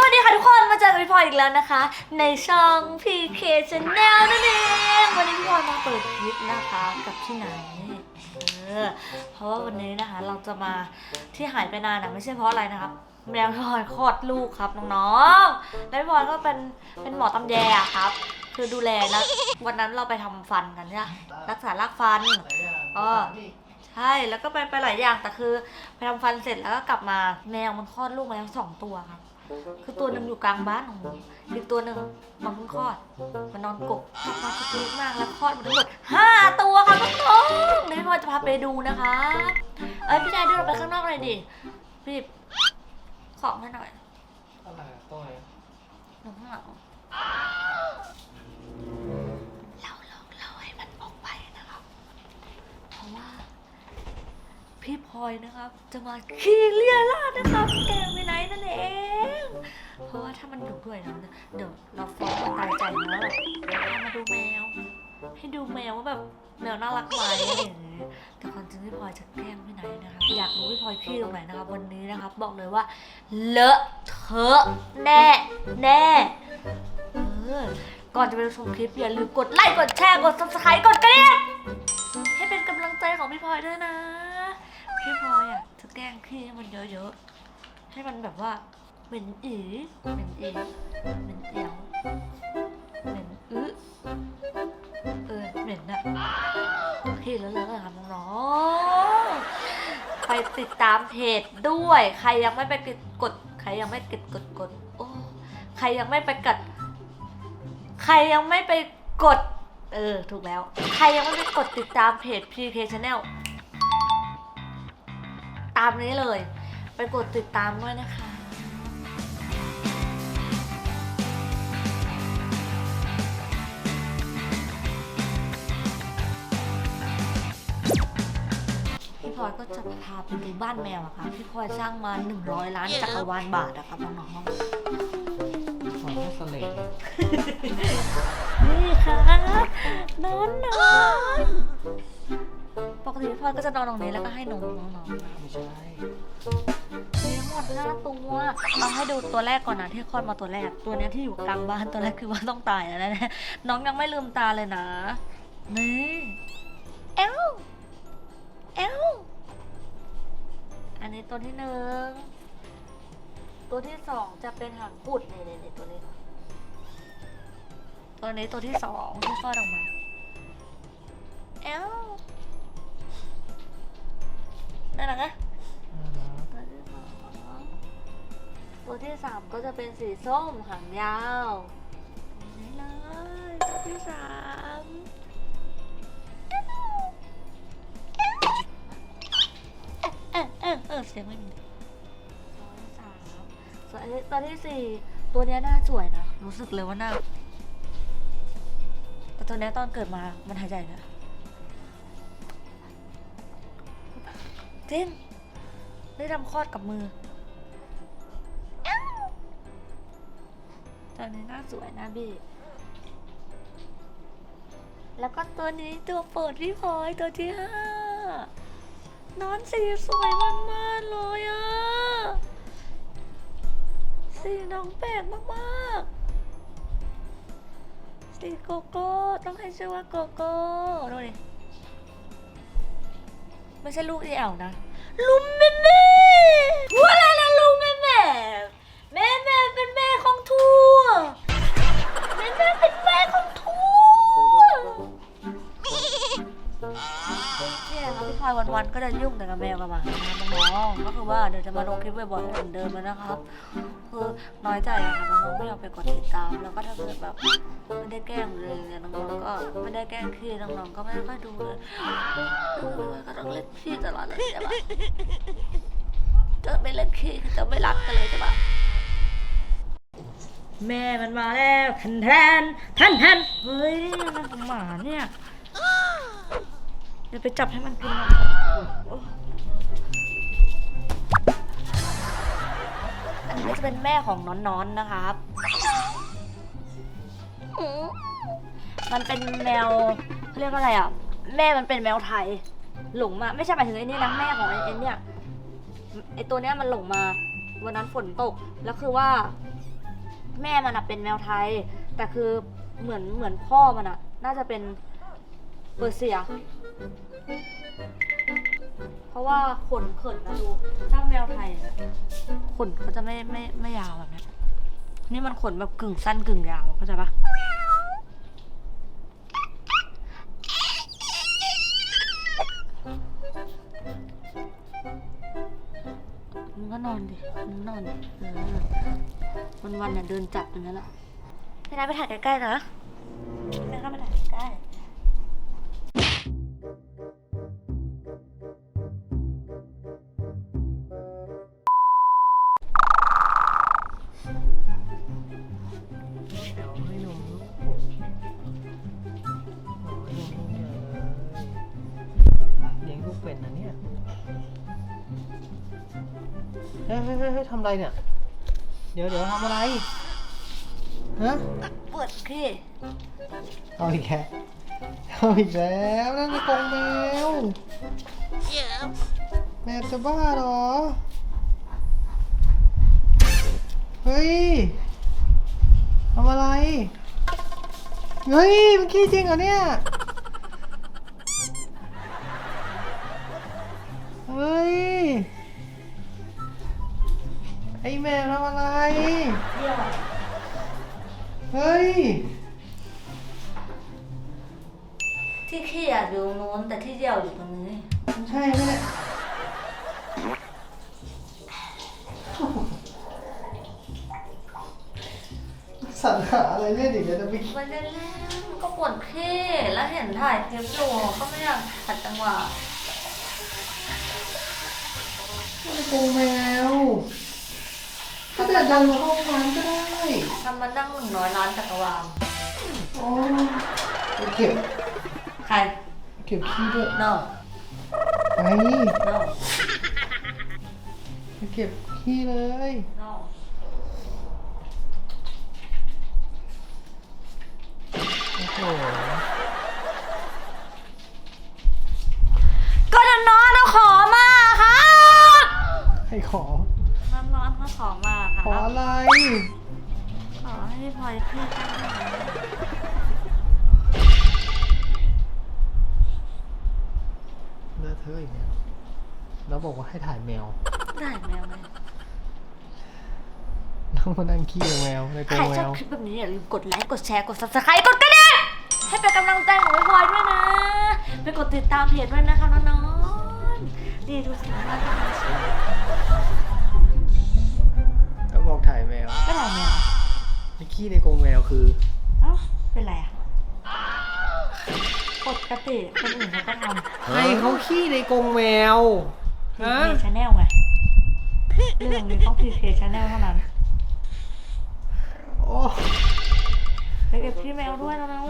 สวัสดีค่ะทุกคน มาเจอกับพี่พลอยอีกแล้วนะคะ ในช่อง PK Channel นั่นเอง วันนี้พี่พลอยมาเปิดคลิปนะคะกับที่ไหน เออ เพราะว่าวันนี้นะคะ เราจะมาที่หายไปนานนะไม่ใช่เพราะอะไรนะครับ แมวพี่พลอยคลอดลูกครับน้องๆ แล้วพี่พลอยก็เป็นเป็นหมอตำแยอะครับ คือดูแลนะ วันนั้นเราไปทำฟันกันเนี่ยรักษารากฟัน อ๋อ ใช่ แล้วก็ไปไปหลายอย่าง แต่คือไปทำฟันเสร็จแล้วก็กลับมาแมวมันคลอดลูกมาแล้วสองตัวครับ คือตัวหนึ่งอยู่กลางบ้านของหนูอีกตัวหนึ่งมันเพิ่งคลอด มันนอนกบนอนสกีมากแล้วคลอดมาทั้งหมดห้าตัวค่ะน้องๆเดี๋ยวพี่พลอยจะพาไปดูนะคะ เอ้ยพี่ชายเดินออกไปข้างนอกหน่อยดิ พี่ ของให้หน่อยอะไรอะตัวอะไรหนูข้างหลัง พี่พลอยนะครับ จะมาขี่เลียราดนะครับแกงไปไหนนั่นเอง เพราะว่าถ้ามันดุด้วยนะเดี๋ยวเราฟ้องมันตายใจแบบพามาดูแมว ให้ดูแมวว่าแบบแมวน่ารักไหมอะไรอย่างเงี้ยแต่ความจริงพี่พลอยจะแกล้งพี่ไหนนะครับอยากรู้พี่พลอยขี้ตรงไหนนะครับวันนี้นะครับ บอกเลยว่า เลอะเทอะแน่แน่เออก่อนจะไปชมคลิปอย่าลืมกดไลค์กดแชร์กด subscribe กดกระดิ่งให้เป็นกำลังใจของพี่พลอยด้วยนะ พี่พลอยอะจะแกล้งพี่ให้มันเยอะๆ ให้มันแบบว่าเหม็นอีเหม็นอีเหม็นเอียวเหม็นอื้อเออเหม็นอะพี่แล้วเลยอะค่ะน้องๆไปติดตามเพจด้วย ใครยังไม่ไปกดกด ใครยังไม่กดกดกดโอ้ใครยังไม่ไปกด ใครยังไม่ไปกด เออ ถูกแล้ว ใครยังไม่ไปกดติดตามเพจ PK Channel ตามนี้เลย ไปกดติดตามด้วยนะคะพี่พลอยก็จะพาไปดูบ้านแมวอะค่ะ พี่พลอยสร้างมา 100 ล้านจักรวาลบาทอะครับน้องหอยแม่สเลดๆนี่ค่ะนอนนอน ปกติพ่อก็จะนอนตรงนี้แล้วก็ให้นมน้องๆนะคะไม่ใช่มีทั้งหมดห้าตัวเอาให้ดูตัวแรกก่อนนะที่คลอดมาตัวแรก ตัวเนี้ยที่อยู่กลางบ้านตัวแรกคือว่าต้องตายแล้วนะน้องยังไม่ลืมตาเลยนะ นี่เอลเอลอันนี้ตัวที่หนึ่ง ตัวที่สองจะเป็นหางกุดนี่นี่ตัวนี้ ตัวนี้ตัวที่สองที่คลอดออกมาเอล นั่นแหละนะตัวที่สองตัวที่สามก็จะเป็นสีส้มหางยาวนี่เลยตัวที่สามเอ๊ะเอ๊ะเอ๊ะเออเสียงไม่มีตัวที่สามส่วนอันนี้ตัวที่สี่ตัวเนี้ยหน้าสวยนะรู้สึกเลยว่าหน้าแต่ตัวเนี้ยตอนเกิดมามันหายใจนะ จริง ได้ทำคลอดกับมือตอนนี้หน้าสวยนะบี้แล้วก็ตัวนี้ตัวโปรดพี่พลอยตัวที่ห้านอนสีสวยมากๆเลยอะสีน้องแปลกมากๆ สีโกโก้ ต้องให้ชื่อว่าโกโก้ ดูดิ ไม่ใช่ลูกอีแอลนะ ลุมแม่แม่ว่าอะไรนะลุมแม่แม่แม่แม่เป็นแม่ของทัวแม่แม่เป็นแม่ของทัวนี่แหละครับพี่พลอยวันๆก็จะยุ่งแต่กับแมวกับหมานะครับน้องๆก็คือว่าเดี๋ยวจะมาลงคลิปบ่อยๆเหมือนเดิมแล้วนะครับ คือน้อยใจอะค่ะน้องๆไม่ยอมไปกดติดตาม แล้วก็ถ้าเกิดแบบไม่ได้แกล้งเลยเนี่ยน้องๆก็ไม่ได้แกล้งพี่น้องๆก็ไม่ค่อยดูเลยก็ต้องเล่นพี่ตลอดเลยใช่ปะจะไม่เล่นพี่จะไม่รักกันเลยใช่ปะแม่มันมาแล้วแทนแทนแทนแทนเฮ้ยนี่มันหมาเนี่ยเดี๋ยวไปจับให้มันกินน่อ อันนี้จะเป็นแม่ของน้อนๆนะครับมมันเป็นแมวเขาเรียกว่าอะไรอะ แม่มันเป็นแมวไทย หลงมา ไม่ใช่หมายถึงไอ้นี่นะแม่ของไอ้ไอ้เนี่ยไอ้ตัวเนี้ยมันหลงมา วันนั้นฝนตก แล้วคือว่า แม่มันอะเป็นแมวไทย แต่คือเหมือนเหมือนพ่อมันอะน่าจะเป็นเปอร์เซีย เพราะว่าขนเขินนะดูถ้าแมวไทยอะขนเขาจะไม่ไม่ไม่ยาวแบบเนี้ยนี่มันขนแบบกึ่งสั้นกึ่งยาวเข้าใจปะมึงก็นอนดิมึงนอนดิเออวันวันๆเนี่ยเดินจับอย่างนั้นแหละพี่นายไปถ่ายใกล้ๆนะพี่นายก็ไปถ่ายใกล้ๆ เฮ้ยเฮ้ยเฮ้ยทำอะไรเนี่ย เดี๋ยวเดี๋ยวทำอะไร ฮะ ปวดขี้เอาอีกแล้วเอาอีกแล้วนั่นมันกรงแมวแมวจะบ้าเหรอ เฮ้ยทำอะไร เฮ้ยมันขี้จริงเหรอเนี่ย เฮ้ย อแมวทำอะไร เดี่ยวอะเฮ้ย ที่ขี้อะอยู่ตรงนู้นแต่ที่เดี่ยวอยู่ตรงนี้มันใช่ไหมเนี่ยสัญหาอะไรเล่นอีกแล้วนะพี่มันเล่นๆก็ปวดขี้แล้วเห็นถ่ายคลิปอยู่ก็ไม่อยากขัดจังหวะไม่โกงแมวถ้า แต่ดันมาห้องน้ำก็ได้ทำมานั่งหนึ่งร้อยล้านจักรวาลโอ้ไปเก็บใครเก็บขี้ด้วย no ไป no ไปเก็บขี้เลย no โอ้โหก็นนอนเอาขอมาค่ะให้ขอนนอนเขาขอมาค่ะ ขออะไร ขอให้พลอยขี้ข้างหน้าเลอะเทอะอีกแล้วแล้วบอกว่าให้ถ่ายแมว ได้แมวไหมแล้วมานั่งขี้กับแมวในกรใครงแมชอบวคลิปแบบนี้อย่าลืมกดไลค์กดแชร์กด subscribe กดกระดิ่งให้เป็นกำลังใจของพลอยด้วยนะไปกดติดตามเพจด้วยนะคะน้องๆนี่ดูสิว่าทำไมสวย ไอ้ขี้ในกรงแมวคือ เอ้าเป็นไรอะปกติคนอื่นเขาก็ทำให้เขาขี้ในกรงแมวพีฮะเคชาแนลไงเรื่องนี้ต้องพีเคชาแนลเท่านั้นโอ้ไปเก็บพี่แมวด้วยนะน้อง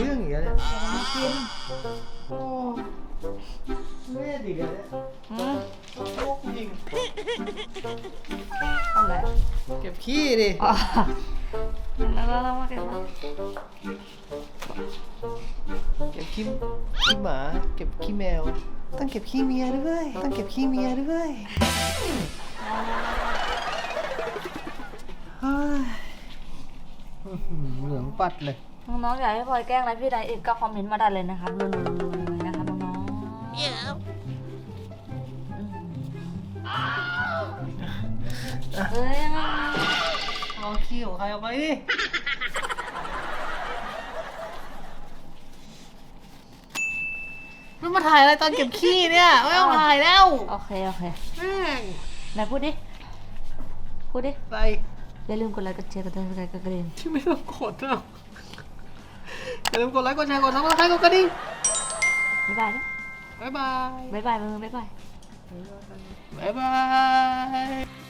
เรื่องอีกแล้วเนี่ยอย่ามากินโอ้ เลือดอีกแล้วเนี่ยอืมโรคยิงทำอะไรเก็บขี้ดิอ๋อแล้วเราเรามาเก็บมาเก็บขี้ขี้หมา เก็บขี้แมว ต้องเก็บขี้เมียด้วย ต้องเก็บขี้เมียด้วยเฮ้ยอื้อหือเหลืองปัดเลย น้องๆอยากให้พลอยแกล้งอะไรพี่ใดอีกก็คอมเมนต์มาได้เลยนะครับรัวๆ เลยนะครับน้องๆอืมเอ้ยเอาขี้ของใครเอาไปดิมันมาถ่ายอะไรตอนเก็บขี้เนี่ยไม่ต้องถ่ายแล้วโอเค โอเคแม่งไหนพูดดิ พูดดิ ไปอย่าลืมกดไลค์กดแชร์กดติดตามกดกระดิ่งที่ไม่ต้องกดหรอกอย่าลืมกดไลค์กดแชร์กดซับสไครต์กดกระดิ่งบ๊ายบายนะ บ๊ายบาย บ๊ายบายมึงบ๊ายบาย บ๊ายบาย